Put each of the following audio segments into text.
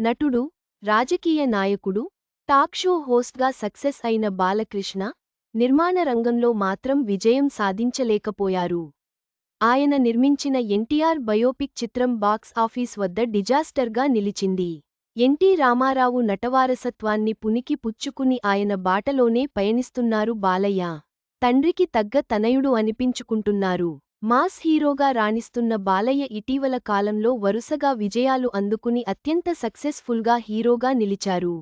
నటుడు రాజకీయ నాయకుడు టాక్ షో హోస్ట్గా సక్సెస్ అయిన బాలకృష్ణ నిర్మాణ రంగంలో మాత్రం విజయం సాధించలేకపోయారు. ఆయన నిర్మించిన ఎన్టీఆర్ బయోపిక్ చిత్రం బాక్స్ ఆఫీస్ వద్ద డిజాస్టర్గా నిలిచింది. ఎన్టీ రామారావు నటవారసత్వాన్ని పునికి పుచ్చుకుని ఆయన బాటలోనే పయనిస్తున్నారు బాలయ్య. తండ్రికి తగ్గ తనయుడు అనిపించుకుంటున్నారు. మాస్ హీరోగా రాణిస్తున్న బాలయ్య ఇటీవల కాలంలో వరుసగా విజయాలు అందుకుని అత్యంత సక్సెస్ఫుల్గా హీరోగా నిలిచారు.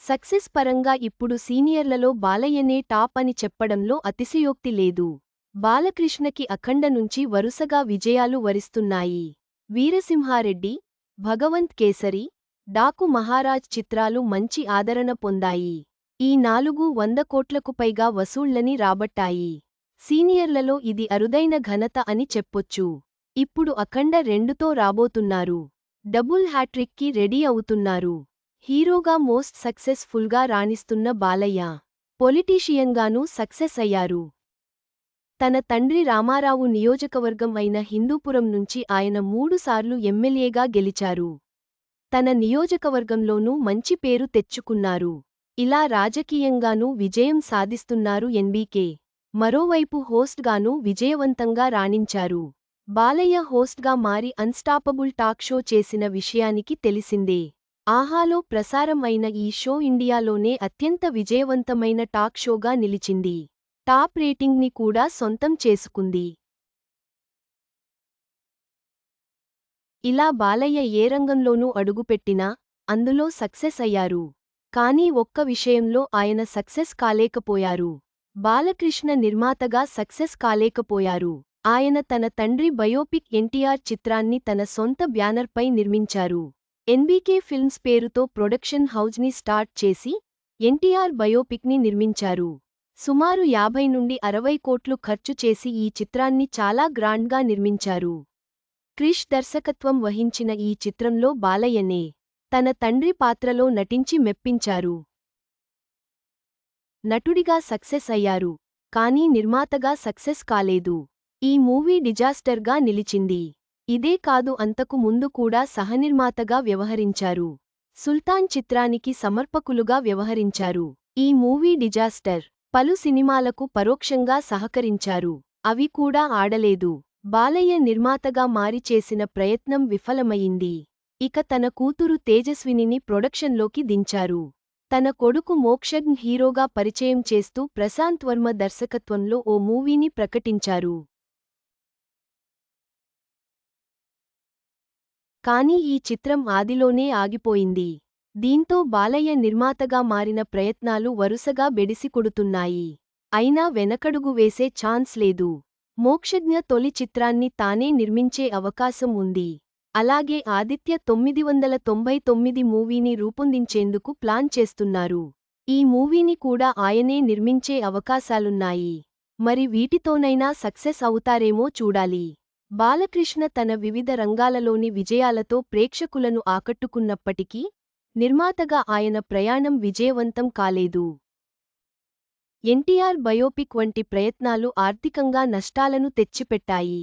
సక్సెస్ పరంగా ఇప్పుడు సీనియర్లలో బాలయ్యనే టాప్ అని చెప్పడంలో అతిశయోక్తి లేదు. బాలకృష్ణకి అఖండ నుంచి వరుసగా విజయాలు వరిస్తున్నాయి. వీరసింహారెడ్డి భగవంత్ కేసరి డాకు మహారాజ్ చిత్రాలు మంచి ఆదరణ పొందాయి. ఈ నాలుగు వంద కోట్లకు పైగా వసూళ్ళని రాబట్టాయి. సీనియర్లలో ఇది అరుదైన ఘనత అని చెప్పొచ్చు. ఇప్పుడు అఖండ రెండుతో రాబోతున్నారు. డబుల్ హ్యాట్రిక్కి రెడీ అవుతున్నారు. హీరోగా మోస్ట్ సక్సెస్ఫుల్గా రాణిస్తున్న బాలయ్య. పొలిటీషియన్గానూ సక్సెస్ అయ్యారు. తన తండ్రి రామారావు నియోజకవర్గం అయిన హిందూపురం నుంచి ఆయన మూడుసార్లు ఎమ్మెల్యేగా గెలిచారు. తన నియోజకవర్గంలోనూ మంచి పేరు తెచ్చుకున్నారు. ఇలా రాజకీయంగానూ విజయం సాధిస్తున్నారు ఎన్బీకే. మరోవైపు హోస్ట్గానూ విజయవంతంగా రాణించారు. బాలయ్య హోస్ట్గా మారి అన్స్టాపబుల్ టాక్ షో చేసిన విషయానికి తెలిసిందే. ఆహాలో ప్రసారం అయిన ఈ షో ఇండియాలోనే అత్యంత విజయవంతమైన టాక్ షోగా నిలిచింది. టాప్ రేటింగ్ని కూడా సొంతం చేసుకుంది. ఇలా బాలయ్య ఏ రంగంలోనూ అడుగుపెట్టినా అందులో సక్సెస్ అయ్యారు. కానీ ఒక్క విషయంలో ఆయన సక్సెస్ కాలేకపోయారు. బాలకృష్ణ నిర్మాతగా సక్సెస్ కాలేకపోయారు. ఆయన తన తండ్రి బయోపిక్ ఎన్టీఆర్ చిత్రాన్ని తన సొంత బ్యానర్పై నిర్మించారు. ఎన్బీకే ఫిల్మ్స్ పేరుతో ప్రొడక్షన్ హౌజ్ని స్టార్ట్ చేసి ఎన్టీఆర్ బయోపిక్ని నిర్మించారు. సుమారు యాభై నుండి అరవై కోట్లు ఖర్చు చేసి ఈ చిత్రాన్ని చాలా గ్రాండ్గా నిర్మించారు. క్రిష్ దర్శకత్వం వహించిన ఈ చిత్రంలో బాలయ్యనే తన తండ్రి పాత్రలో నటించి మెప్పించారు. నటుడిగా సక్సెస్ అయ్యారు కానీ నిర్మాతగా సక్సెస్ కాలేదు. ఈ మూవీ డిజాస్టర్గా నిలిచింది. ఇదే కాదు అంతకు ముందు కూడా సహనిర్మాతగా వ్యవహరించారు. సుల్తాన్ చిత్రానికి సమర్పకులుగా వ్యవహరించారు. ఈ మూవీ డిజాస్టర్ పలు సినిమాలకు పరోక్షంగా సహకరించారు. అవి కూడా ఆడలేదు. బాలయ్య నిర్మాతగా మారిచేసిన ప్రయత్నం విఫలమయింది ఇక తన కూతురు తేజస్వినిని ప్రొడక్షన్లోకి దించారు. తన కొడుకు మోక్షజ్ఞ్ హీరోగా పరిచయం చేస్తూ ప్రశాంత్ వర్మ దర్శకత్వంలో ఓ మూవీని ప్రకటించారు. కానీ ఈ చిత్రం ఆదిలోనే ఆగిపోయింది. దీంతో బాలయ్య నిర్మాతగా మారిన ప్రయత్నాలు వరుసగా బెడిసికొడుతున్నాయి. అయినా వెనకడుగు వేసే ఛాన్స్ లేదు. మోక్షజ్ఞ తొలి చిత్రాన్ని తానే నిర్మించే అవకాశం ఉంది. అలాగే ఆదిత్య తొమ్మిది వందల తొంభై తొమ్మిది మూవీని రూపొందించేందుకు ప్లాన్ చేస్తున్నారు. ఈ మూవీని కూడా ఆయనే నిర్మించే అవకాశాలున్నాయి. మరి వీటితోనైనా సక్సెస్ అవుతారేమో చూడాలి. బాలకృష్ణ తన వివిధ రంగాలలోని విజయాలతో ప్రేక్షకులను ఆకట్టుకున్నప్పటికీ నిర్మాతగా ఆయన ప్రయాణం విజయవంతం కాలేదు. ఎన్టీఆర్ బయోపిక్ వంటి ప్రయత్నాలు ఆర్థికంగా నష్టాలను తెచ్చిపెట్టాయి.